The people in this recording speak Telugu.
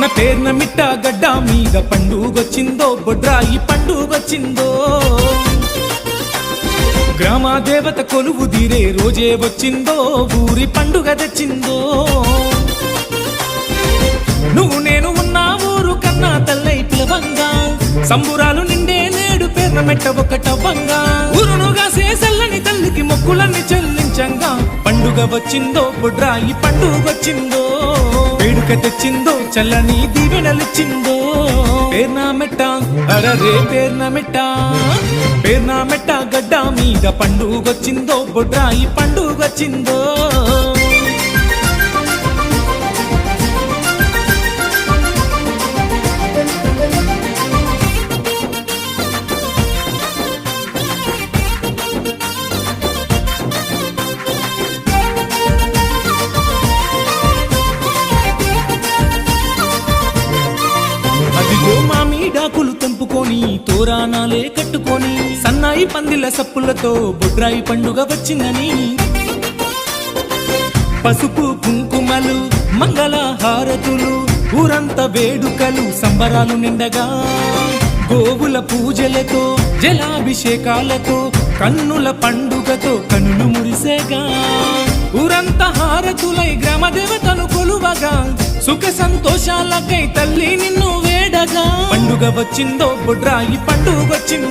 మన పేర్న మిట్ట గడ్డ మీద పండుగొచ్చిందో బొడ్రాయి పండుగొచ్చిందో. గ్రామా దేవత కొలువు దీరే రోజే వచ్చిందో ఊరి పండుగ తెచ్చిందో. నువ్వు నేను ఉన్నా ఊరు కన్నా తల్లై పిలవంగా. సంబురాలు నిండే నేడు పేర్న మెట్ట ఒకటవ్వంగా. ఊరునుగా గాసే తల్లికి మొక్కులన్నీ చెల్లించంగా. పండుగ వచ్చిందో బుడ్రాయి పండుగ వచ్చిందో తెచ్చిందో చల్లని దీవెనలిచ్చిందో పేర్నా మెట్ట అరరే పేర్నా మెట్ట. పేర్నా మెట్ట గడ్డ మీద పండుగొచ్చిందో బొడ్రాయి పండుగొచ్చిందో. అదిగో మా తెంపుకొని తోరానాలే కట్టుకొని సన్నాయి పందిల సప్పులతో బొడ్రాయి పండుగ వచ్చిందని. పసుపు కుంకుమలు మంగళ హారతులు ఊరంతా వేడుకలు సంబరాలు నిండగా. గోవుల పూజలతో జలాభిషేకాలతో కన్నుల పండుగతో కనులు మురిసేగా. ఊరంతా హారతులై గ్రామదేవతను కొలువగా సుఖ సంతోషాలకై తల్లి నిన్ను పండుగ వచ్చిందో బొడ్రాయి పండుగ వచ్చిందో